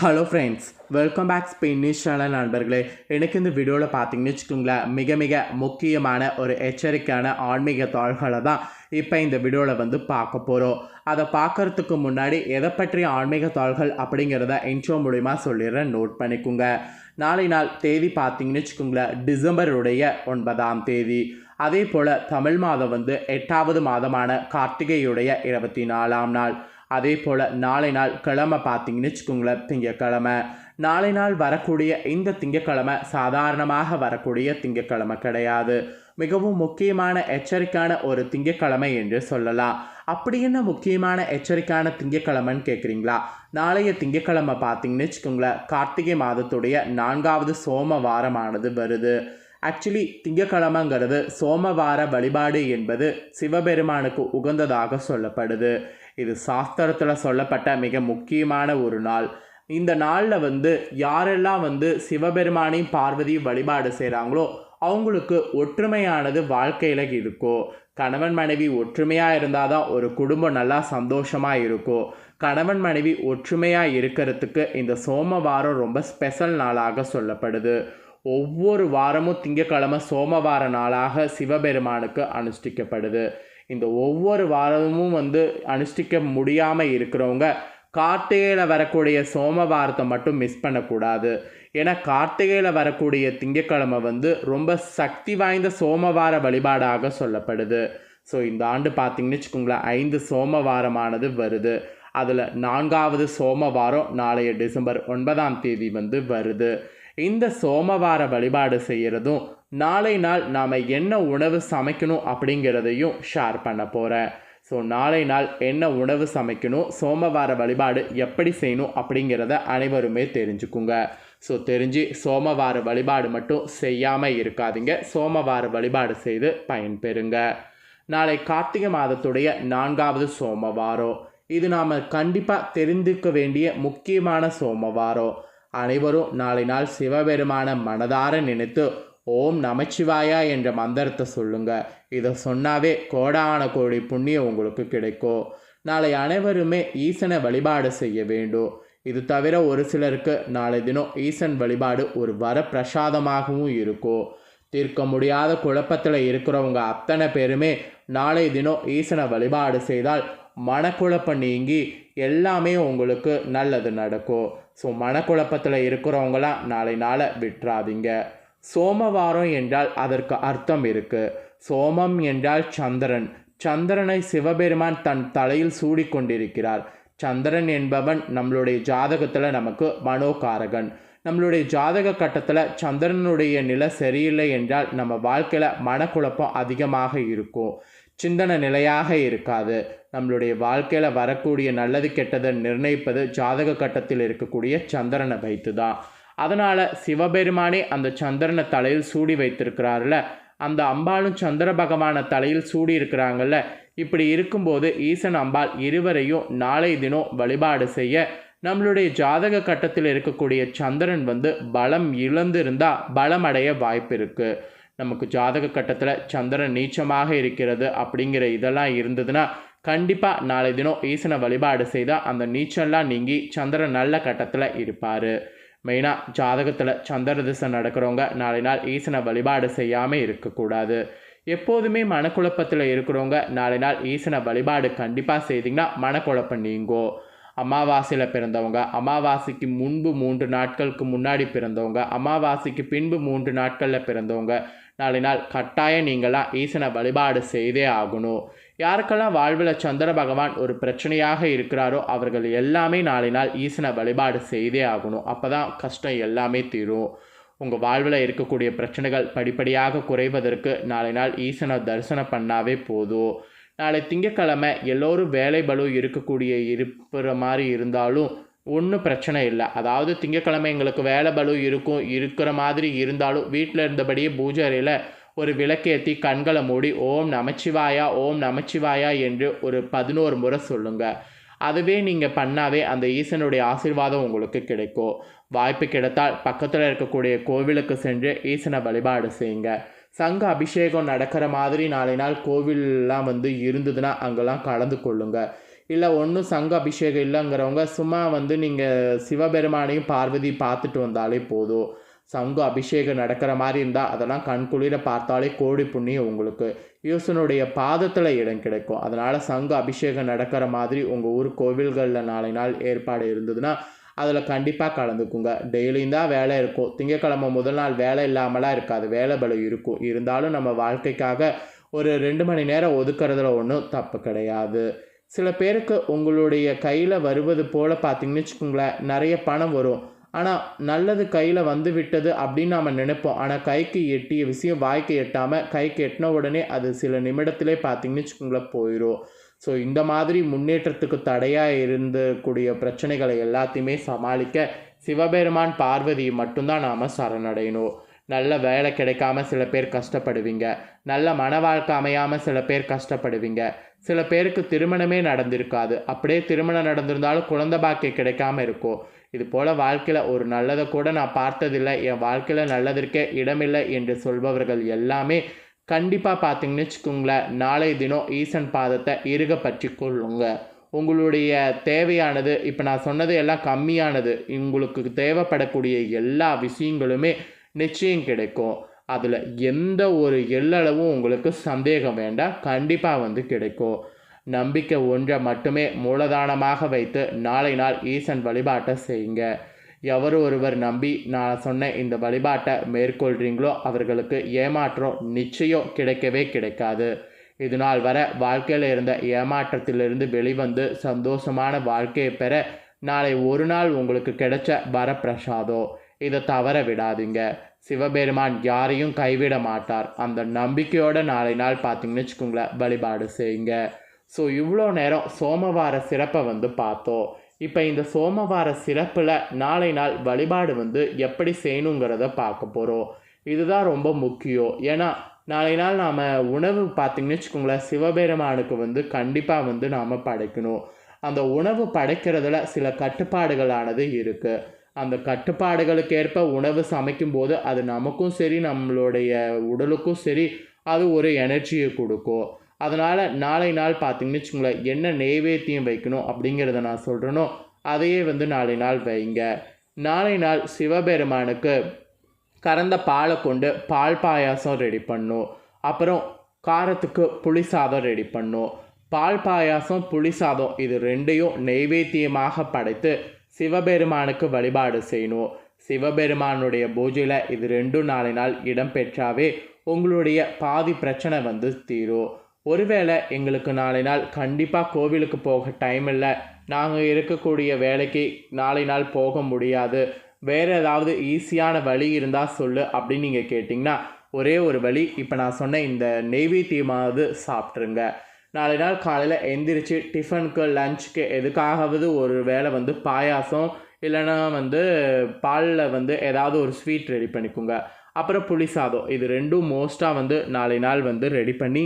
Hello friends welcome back ஸ்பெயினிஷ் channel நண்பர்களே. எனக்கு இந்த வீடியோவில் பார்த்தீங்கன்னு வச்சுக்கோங்களேன் மிக மிக முக்கியமான ஒரு எச்சரிக்கையான ஆன்மீக தாள்களை தான் இப்போ இந்த வீடியோவில் வந்து பார்க்க போகிறோம் அதை பார்க்கறதுக்கு முன்னாடி எதை பற்றிய ஆன்மீக தாள்கள் அப்படிங்கிறத இன்ட்ரோ மூலிமா சொல்லிடுறேன். நோட் பண்ணிக்கோங்க. நாளை நாள் தேதி பார்த்தீங்கன்னு வச்சுக்கோங்களேன் டிசம்பருடைய ஒன்பதாம் தேதி. அதே போல் தமிழ் மாதம் வந்து எட்டாவது மாதமான கார்த்திகையுடைய இருபத்தி நாலாம் நாள். அதே போல் நாளை நாள் கிழமை பார்த்தீங்கன்னு வச்சுக்கோங்களேன் திங்கக்கிழமை. நாளை நாள் வரக்கூடிய இந்த திங்கக்கிழமை சாதாரணமாக வரக்கூடிய திங்கக்கிழமை கிடையாது. மிகவும் முக்கியமான எச்சரிக்கையான ஒரு திங்கக்கிழமை என்று சொல்லலாம். அப்படி என்ன முக்கியமான எச்சரிக்கையான திங்கக்கிழமைன்னு கேட்குறீங்களா நாளைய திங்கக்கிழமை பார்த்தீங்கன்னு வச்சுக்கோங்களேன் கார்த்திகை மாதத்துடைய நான்காவது சோம வாரமானது வருது. ஆக்சுவலி திங்கக்கிழமைங்கிறது சோமவார வழிபாடு என்பது சிவபெருமானுக்கு உகந்ததாக சொல்லப்படுது. இது சாஸ்திரத்தில் சொல்லப்பட்ட மிக முக்கியமான ஒரு நாள். இந்த நாளில் வந்து யாரெல்லாம் வந்து சிவபெருமானையும் பார்வதியும் வழிபாடு செய்கிறாங்களோ அவங்களுக்கு ஒற்றுமையானது வாழ்க்கையில் இருக்கோ கணவன் மனைவி ஒற்றுமையாக இருந்தால் தான் ஒரு குடும்பம் நல்லா சந்தோஷமாக இருக்கும் கணவன் மனைவி ஒற்றுமையாக இருக்கிறதுக்கு இந்த சோமவாரம் ரொம்ப ஸ்பெஷல் நாளாக சொல்லப்படுது. ஒவ்வொரு வாரமும் திங்கக்கிழமை சோமவார நாளாக சிவபெருமானுக்கு அனுஷ்டிக்கப்படுது. இந்த ஒவ்வொரு வாரமும் வந்து அனுஷ்டிக்க முடியாமல் இருக்கிறவங்க கார்த்திகையில் வரக்கூடிய சோமவாரத்தை மட்டும் மிஸ் பண்ணக்கூடாது. ஏன்னா கார்த்திகையில் வரக்கூடிய திங்கக்கிழமை வந்து ரொம்ப சக்தி வாய்ந்த சோமவார வழிபாடாக சொல்லப்படுது. ஸோ இந்த ஆண்டு பார்த்திங்கன்னு வச்சுக்கோங்களேன் ஐந்து சோமவாரமானது வருது. அதில் நான்காவது சோமவாரம் நாளைய டிசம்பர் ஒன்பதாம் தேதி வந்து வருது. இந்த சோமவார வழிபாடு செய்கிறதும் நாளை நாள் நாம் என்ன உணவு சமைக்கணும் அப்படிங்கிறதையும் ஷேர் பண்ண போகிறேன் ஸோ நாளை நாள் என்ன உணவு சமைக்கணும் சோமவார வழிபாடு எப்படி செய்யணும் அப்படிங்கிறத அனைவருமே தெரிஞ்சுக்குங்க. ஸோ தெரிஞ்சு சோமவார வழிபாடு மட்டும் செய்யாமல் இருக்காதீங்க. சோமவார வழிபாடு செய்து பயன்பெறுங்க. நாளை கார்த்திகை மாதத்துடைய நான்காவது சோமவாரம். இது நாம் கண்டிப்பாக தெரிந்துக்க வேண்டிய முக்கியமான சோமவாரம். அனைவரும் நாளை நாள் சிவபெருமான மனதார நினைத்து ஓம் நமச்சிவாயா என்ற மந்திரத்தை சொல்லுங்க. இதை சொன்னாவே கோடான கோடி புண்ணியம் உங்களுக்கு கிடைக்கும். நாளை அனைவருமே ஈசனை வழிபாடு செய்ய வேண்டும். இது தவிர ஒரு சிலருக்கு நாளை தினம் ஈசன் வழிபாடு ஒரு வர பிரசாதமாகவும் இருக்கும். தீர்க்க முடியாத குழப்பத்தில் இருக்கிறவங்க அத்தனை பேருமே நாளை தினம் ஈசனை வழிபாடு செய்தால் மனக்குழப்பம் நீங்கி எல்லாமே உங்களுக்கு நல்லது நடக்கும். ஸோ மனக்குழப்பத்தில் இருக்கிறவங்களாம் நாளை நாளை விட்டுறாதீங்க. சோமவாரம் என்றால் அதற்கு அர்த்தம் இருக்கு. சோமம் என்றால் சந்திரன். சந்திரனை சிவபெருமான் தன் தலையில் சூடிக்கொண்டிருக்கிறார். சந்திரன் என்பவன் நம்மளுடைய ஜாதகத்தில் நமக்கு மனோகாரகன். நம்மளுடைய ஜாதக கட்டத்தில் சந்திரனுடைய நிலை சரியில்லை என்றால் நம்ம வாழ்க்கையில் மனக்குழப்பம் அதிகமாக இருக்கும். சிந்தனை நிலையாக இருக்காது. நம்மளுடைய வாழ்க்கையில் வரக்கூடிய நல்லது கெட்டதை நிர்ணயிப்பது ஜாதக கட்டத்தில் இருக்கக்கூடிய சந்திரனை வைத்து தான் அதனால் சிவபெருமானே அந்த சந்திரனை தலையில் சூடி வைத்திருக்கிறார்ல அந்த அம்பாளும் சந்திர பகவான தலையில் சூடி இருக்கிறாங்கல்ல. இப்படி இருக்கும்போது ஈசன் அம்பாள் இருவரையும் நாளை தினம் வழிபாடு செய்ய நம்மளுடைய ஜாதக கட்டத்தில் இருக்கக்கூடிய சந்திரன் வந்து பலம் இழந்திருந்தால் பலமடைய வாய்ப்பு இருக்குது நமக்கு ஜாதக கட்டத்தில் சந்திரன் நீச்சமாக இருக்கிறது அப்படிங்கிற இதெல்லாம் இருந்ததுன்னா கண்டிப்பாக நாளை தினம் ஈசனை வழிபாடு செய்தால் அந்த நீச்சம்லாம் நீங்கி சந்திரன் நல்ல கட்டத்தில் இருப்பார். மெயினாக ஜாதகத்தில் சந்திர திசை நடக்கிறவங்க நாளை நாள் ஈசனை வழிபாடு செய்யாமல் இருக்கக்கூடாது. எப்போதுமே மனக்குழப்பத்தில் இருக்கிறவங்க நாளை நாள் ஈசனை வழிபாடு கண்டிப்பாக செய்திங்கன்னா மனக்குழப்பம் நீங்கும் அமாவாசையில் பிறந்தவங்க அமாவாசைக்கு முன்பு மூன்று நாட்களுக்கு முன்னாடி பிறந்தவங்க அமாவாசைக்கு பின்பு மூன்று நாட்களில் பிறந்தவங்க நாளை நாள் கட்டாயம் நீங்களாம் ஈசனை வழிபாடு செய்தே ஆகணும். யாருக்கெல்லாம் வாழ்வில் சந்திர பகவான் ஒரு பிரச்சனையாக இருக்கிறாரோ அவர்கள் எல்லாமே நாளை நாள் ஈசனை வழிபாடு செய்தே ஆகணும். அப்போ தான் கஷ்டம் எல்லாமே தீரும். உங்கள் வாழ்வில் இருக்கக்கூடிய பிரச்சனைகள் படிப்படியாக குறைவதற்கு நாளை நாள் ஈசனை தரிசனம் பண்ணாவே போதும். நாளை திங்கக்கிழமை எல்லோரும் வேலை பலு இருக்கக்கூடிய இருப்புற மாதிரி இருந்தாலும் ஒன்றும் பிரச்சனை இல்லை. அதாவது திங்கக்கிழமை எங்களுக்கு வேலை பலு இருக்கும் இருக்கிற மாதிரி இருந்தாலும் வீட்டில் இருந்தபடியே பூஜை அறையில் ஒரு விளக்கேற்றி கண்களை மூடி ஓம் நமச்சிவாயா ஓம் நமச்சிவாயா என்று ஒரு பதினோரு முறை சொல்லுங்கள் அதுவே நீங்கள் பண்ணாவே அந்த ஈசனுடைய ஆசீர்வாதம் உங்களுக்கு கிடைக்கும். வாய்ப்பு கிடைத்தால் பக்கத்தில் இருக்கக்கூடிய கோவிலுக்கு சென்று ஈசனை வழிபாடு செய்யுங்க. சங்க அபிஷேகம் நடக்கிற மாதிரி நாளை நாள் கோவில்லாம் வந்து இருந்ததுன்னா அங்கெல்லாம் கலந்து கொள்ளுங்க. இல்லை ஒன்றும் சங்க அபிஷேகம் இல்லைங்கிறவங்க சும்மா வந்து நீங்கள் சிவபெருமானையும் பார்வதி பார்த்துட்டு வந்தாலே போதும். சங்கு அபிஷேகம் நடக்கிற மாதிரி இருந்தால் அதெல்லாம் கண்குளிர பார்த்தாலே கோடி புண்ணியம் உங்களுக்கு. யோசனுடைய பாதத்தில் இடம் கிடைக்கும். அதனால் சங்க அபிஷேகம் நடக்கிற மாதிரி உங்கள் ஊர் கோவில்களில் நாளை நாள் ஏற்பாடு இருந்ததுன்னா அதில் கண்டிப்பாக கலந்துக்குங்க. டெய்லியும் தான் வேலை இருக்கும். திங்கக்கிழமை முதல் நாள் வேலை இல்லாமலாம் இருக்காது. வேலை பலம் இருக்கும். இருந்தாலும் நம்ம வாழ்க்கைக்காக ஒரு ரெண்டு மணி நேரம் ஒதுக்குறதுல ஒன்றும் தப்பு கிடையாது. சில பேருக்கு உங்களுடைய கையில் வருவது போல் பார்த்தீங்கன்னு வச்சுக்கோங்களேன் நிறைய பணம் வரும். ஆனால் நல்லது கையில் வந்து விட்டது அப்படின்னு நாம் நினைப்போம். ஆனால் கைக்கு எட்டிய விஷயம் வாய்க்கு எட்டாமல் கைக்கு எட்டின உடனே அது சில நிமிடத்திலே பார்த்தீங்கன்னு வச்சுக்கோங்களேன் போயிடும் ஸோ இந்த மாதிரி முன்னேற்றத்துக்கு தடையாக இருந்தக்கூடிய பிரச்சனைகளை எல்லாத்தையுமே சமாளிக்க சிவபெருமான் பார்வதியை மட்டும்தான் நாம் சரணடையணும். நல்ல வேலை கிடைக்காம சில பேர் கஷ்டப்படுவீங்க. நல்ல மன வாழ்க்கை அமையாமல் சில பேர் கஷ்டப்படுவீங்க. சில பேருக்கு திருமணமே நடந்திருக்காது. அப்படியே திருமணம் நடந்திருந்தாலும் குழந்தை பாக்கியம் கிடைக்காம இருக்கும். இது போல் வாழ்க்கையில் ஒரு நல்லதை கூட நான் பார்த்ததில்லை. என் வாழ்க்கையில் நல்லதற்கே இடமில்லை என்று சொல்பவர்கள் எல்லாமே கண்டிப்பாக பார்த்தீங்கன்னு வச்சுக்கோங்களேன். நாளை தினம் ஈசன் பாதத்தை இறுக பற்றி கொள்ளுங்க. உங்களுடைய தேவையானது இப்போ நான் சொன்னது எல்லாம் கம்மியானது. உங்களுக்கு தேவைப்படக்கூடிய எல்லா விஷயங்களுமே நிச்சயம் கிடைக்கும். அதில் எந்த ஒரு எல்லளவும் உங்களுக்கு சந்தேகம் வேண்டாம். கண்டிப்பாக வந்து கிடைக்கும். நம்பிக்கை ஒன்றை மட்டுமே மூலதானமாக வைத்து நாளை நாள் ஈசன் வழிபாட்டை செய்யுங்க. எவர் ஒருவர் நம்பி நான் சொன்ன இந்த வழிபாட்டை மேற்கொள்கிறீங்களோ அவர்களுக்கு ஏமாற்றம் நிச்சயம் கிடைக்கவே கிடைக்காது. இது நாள் வர வாழ்க்கையில் இருந்த ஏமாற்றத்திலிருந்து வெளிவந்து சந்தோஷமான வாழ்க்கையை பெற நாளை ஒரு நாள் உங்களுக்கு கிடைச்ச வரப்பிரசாதம். இதை தவற விடாதீங்க. சிவபெருமான் யாரையும் கைவிட மாட்டார். அந்த நம்பிக்கையோட நாளை நாள் பார்த்தீங்கன்னு வச்சுக்கோங்களேன் வழிபாடு செய்யுங்க. ஸோ இவ்வளோ நேரம் சோமவார சிறப்பை வந்து பார்த்தோம். இப்போ இந்த சோமவார சிறப்பில் நாளை நாள் வழிபாடு வந்து எப்படி செய்யணுங்கிறத பார்க்க போகிறோம் இதுதான் ரொம்ப முக்கியம். ஏன்னா நாளை நாள் நாம் உணவு பார்த்திங்கன்னு வச்சுக்கோங்களேன் சிவபெருமானுக்கு வந்து கண்டிப்பாக வந்து நாம் படைக்கணும். அந்த உணவு படைக்கிறதுல சில கட்டுப்பாடுகளானது இருக்குது அந்த கட்டுப்பாடுகளுக்கு ஏற்ப உணவு சமைக்கும்போது அது நமக்கும் சரி நம்மளுடைய உடலுக்கும் சரி அது ஒரு எனர்ஜியை கொடுக்கும். அதனால் நாளை நாள் பார்த்தீங்கன்னு வச்சுங்களேன் என்ன நெய்வேத்தியம் வைக்கணும் அப்படிங்கிறத நான் சொல்கிறேனோ அதையே வந்து நாளை நாள் வைங்க. நாளை நாள் சிவபெருமானுக்கு கறந்த பாலை கொண்டு பால் பாயாசம் ரெடி பண்ணும். அப்புறம் காரத்துக்கு புளி சாதம் ரெடி பண்ணும். பால் பாயாசம் புளி சாதம் இது ரெண்டையும் நெய்வேத்தியமாக படைத்து சிவபெருமானுக்கு வழிபாடு செய்யணும். சிவபெருமானுடைய பூஜையில் இது ரெண்டும் நாளை நாள் இடம்பெற்றாவே உங்களுடைய பாதி பிரச்சனை வந்து தீரும். ஒருவேளை எங்களுக்கு நாளை நாள் கண்டிப்பாக கோவிலுக்கு போக டைம் இல்லை. நாங்கள் இருக்கக்கூடிய வேலைக்கு நாளை நாள் போக முடியாது. வேறு ஏதாவது ஈஸியான வழி இருந்தால் சொல்லு அப்படின்னு நீங்கள் கேட்டிங்கன்னா ஒரே ஒரு வழி இப்போ நான் சொன்ன இந்த நெய்வி தீமாவது சாப்பிட்ருங்க நாளை நாள் காலையில் எந்திரிச்சு டிஃபனுக்கு லஞ்சுக்கு எதுக்காகவது ஒரு வேளை வந்து பாயாசம் இல்லைன்னா வந்து பாலில் வந்து ஏதாவது ஒரு ஸ்வீட் ரெடி பண்ணிக்கோங்க. அப்புறம் புளி சாதம் இது ரெண்டும் மோஸ்ட்டாக வந்து நாளை நாள் வந்து ரெடி பண்ணி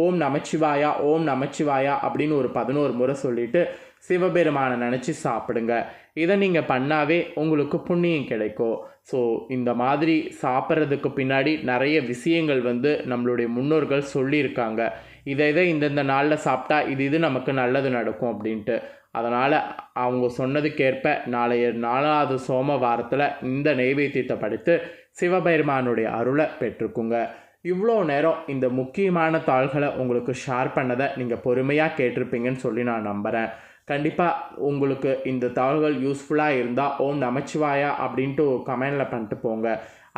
ஓம் நமச்சிவாயா ஓம் நமச்சிவாயா அப்படின்னு ஒரு பதினோரு முறை சொல்லிட்டு சிவபெருமானை நினச்சி சாப்பிடுங்க. இதை நீங்கள் பண்ணாவே உங்களுக்கு புண்ணியம் கிடைக்கும். ஸோ இந்த மாதிரி சாப்பிட்றதுக்கு பின்னாடி நிறைய விஷயங்கள் வந்து நம்மளுடைய முன்னோர்கள் சொல்லியிருக்காங்க. இதை இதை இந்தந்த நாளில் சாப்பிட்டா இது இது நமக்கு நல்லது நடக்கும் அப்படின்ட்டு. அதனால் அவங்க சொன்னதுக்கேற்ப நாளைய நாலாவது சோம வாரத்தில் இந்த நைவேத்தியத்தை படித்து சிவபெருமானுடைய அருளை பெற்றுக்குங்க. இவ்வளோ நேரம் இந்த முக்கியமான தாள்களை உங்களுக்கு ஷேர் பண்ணதை நீங்கள் பொறுமையாக கேட்டிருப்பீங்கன்னு சொல்லி நான் நம்புகிறேன் கண்டிப்பாக உங்களுக்கு இந்த தாள்கள் யூஸ்ஃபுல்லாக இருந்தால் ஓம் நமச்சிவாயா அப்படின்ட்டு ஒரு கமெண்டில் பண்ணிட்டு போங்க.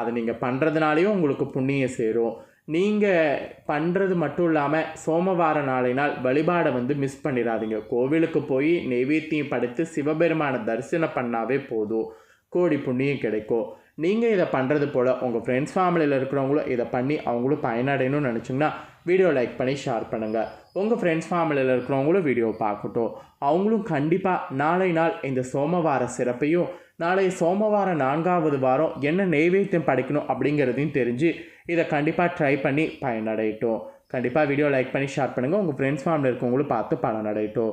அதை நீங்கள் பண்ணுறதுனாலையும் உங்களுக்கு புண்ணியம் சேரும். நீங்கள் பண்ணுறது மட்டும் இல்லாமல் சோமவார நாளினால் வழிபாடை வந்து மிஸ் பண்ணிடாதீங்க. கோவிலுக்கு போய் நெய்வேத்தியம் படைத்து சிவபெருமானை தரிசனம் பண்ணாவே போதும். கோடி புண்ணியம் கிடைக்கும். நீங்கள் இதை பண்ணுறது போல் உங்கள் ஃப்ரெண்ட்ஸ் ஃபேமிலியில் இருக்கிறவங்களும் இதை பண்ணி அவங்களும் பயனடையணும்னு நினச்சிங்கன்னா வீடியோ லைக் பண்ணி ஷேர் பண்ணுங்கள் உங்கள் ஃப்ரெண்ட்ஸ் ஃபேமிலியில் இருக்கிறவங்களும் வீடியோ பார்க்கட்டும். அவங்களும் கண்டிப்பாக நாளை நாள் இந்த சோமவார சிறப்பையும் நாளை சோமவார நான்காவது வாரம் என்ன நெய்வேத்தியம் படைக்கணும் அப்படிங்கிறதையும் தெரிஞ்சு இதை கண்டிப்பாக ட்ரை பண்ணி பயனடையட்டும். கண்டிப்பாக வீடியோ லைக் பண்ணி ஷேர் பண்ணுங்கள் உங்கள் ஃப்ரெண்ட்ஸ் ஃபேமிலி இருக்கவங்களும் பார்த்து பலனடையட்டும்